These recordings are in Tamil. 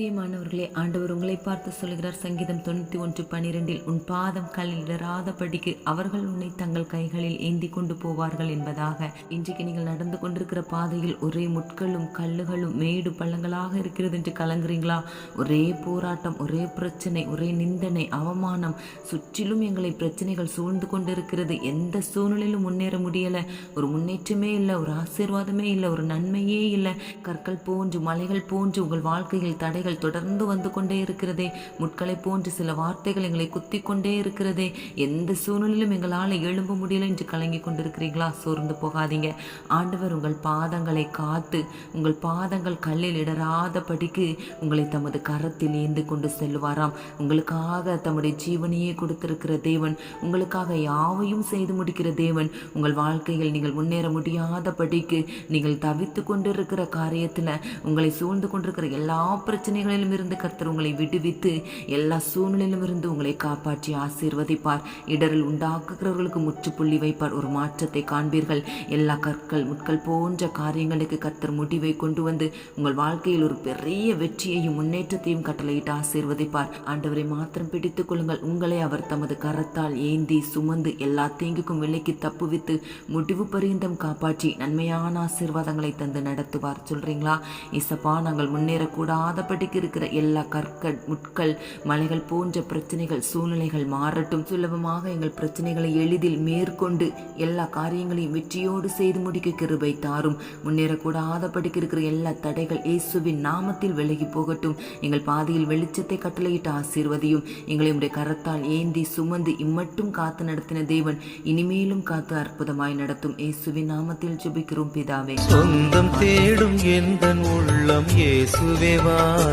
பிரியமானவர்களே ஆண்டவர் உங்களை பார்த்து சொல்கிறார் சங்கீதம் தொண்ணூற்றி ஒன்று பனிரெண்டில் உன் பாதம் கல்லில் இடராதபடிக்கு அவர்கள் உன்னை தங்கள் கைகளில் ஏந்தி கொண்டு போவார்கள் என்பதாக. இன்றைக்கு நீங்கள் நடந்து கொண்டிருக்கிற பாதையில் ஒரே முட்களும் கல்லுகளும் மேடு பள்ளங்களாக இருக்கிறது என்று கலங்குறீங்களா? ஒரே போராட்டம் ஒரே பிரச்சனை ஒரே நிந்தனை அவமானம். சுற்றிலும் எங்களை பிரச்சனைகள் சூழ்ந்து கொண்டிருக்கிறது. எந்த சூழ்நிலையிலும் முன்னேற முடியல. ஒரு முன்னேற்றமே இல்லை ஒரு ஆசீர்வாதமே இல்லை ஒரு நன்மையே இல்லை. கற்கள் போன்று மலைகள் போன்று உங்கள் வாழ்க்கையில் தடைகள் தொடர்ந்து வந்து கொண்டே இருக்கிறதே. முட்களை போன்று சில வார்த்தைகள் எங்களை குத்தி கொண்டே இருக்கிறதே. எந்த சூழ்நிலையிலும் எங்களால் எழும்ப முடியல என்று கலங்கி கொண்டிருக்கிறீங்களா சோர்ந்து போகாதீங்க. ஆண்டவர் உங்கள் பாதங்களை காத்து உங்கள் பாதங்கள் கல்லில் இடராதபடிக்கு உங்களை தமது கரத்தில் ஏந்து கொண்டு செல்வாராம் உங்களுக்காக தம்முடைய ஜீவனையே கொடுத்திருக்கிற தேவன் உங்களுக்காக யாவையும் செய்து முடிக்கிற தேவன் உங்கள் வாழ்க்கையில் நீங்கள் முன்னேற முடியாதபடிக்கு நீங்கள் தவித்து கொண்டிருக்கிற காரியத்தில் உங்களை சூழ்ந்து கொண்டிருக்கிற எல்லா பிரச்சனையும் பிரச்சனைகளிலும் இருந்து கர்த்தர் உங்களை விடுவித்து எல்லா சூழ்நிலையிலும் இருந்து உங்களை காப்பாற்றி ஆசீர்வதிப்பார். இடரில் உண்டாக்குகிறவர்களுக்கு முற்றுப்புள்ளி வைப்பார். ஒரு மாற்றத்தை காண்பீர்கள். எல்லா கற்கள் முட்கள் போன்ற காரியங்களுக்கு கர்த்தர் முடிவை கொண்டு வந்து உங்கள் வாழ்க்கையில் ஒரு பெரிய வெற்றியையும் முன்னேற்றத்தையும் கட்டளையிட்டு ஆசீர்வதிப்பார். ஆண்டவரை மாத்திரம் பிடித்துக் கொள்ளுங்கள். உங்களை அவர் தமது கரத்தால் ஏந்தி சுமந்து எல்லா தீங்குக்கும் விலைக்கு தப்புவித்து முடிவு பரியந்தம் காப்பாற்றி நன்மையான ஆசீர்வாதங்களை தந்து நடத்துவார். சொல்றீங்களா? இசப்பா நாங்கள் முன்னேறக்கூடாதபடி முன்னேறக்கூடாதபடிக்கு இருக்கிற எல்லா கற்கள் முட்கள் மலைகள் போன்ற பிரச்சனைகள் சூழ்நிலைகள் மாறட்டும். சுலபமாக எங்கள் பிரச்சனைகளை எளிதில் மேற்கொண்டு எல்லா காரியங்களையும் வெற்றியோடு செய்து முடிக்க கிருபை தாரும். முன்னேறக்கூடாதபடிக்கு இருக்கிற எல்லா தடைகள் இயேசுவின் நாமத்தில் விலகி போகட்டும். எங்கள் பாதையில் வெளிச்சத்தை கட்டளையிட்டு ஆசீர்வதியும். எங்களை உடைய கரத்தால் ஏந்தி சுமந்து இம்மட்டும் காத்து நடத்தின தேவன் இனிமேலும் காத்து அற்புதமாய் நடத்தும். இயேசுவின் நாமத்தில் ஜெபிக்கிறோம் பிதாவே. சொந்தம் தேடும் எந்த உள்ளம் இயேசுவே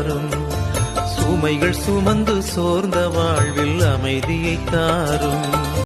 தாரும் சுமைகள் சுமந்து சோர்ந்த வாழ்வில் அமைதியை தாரும்.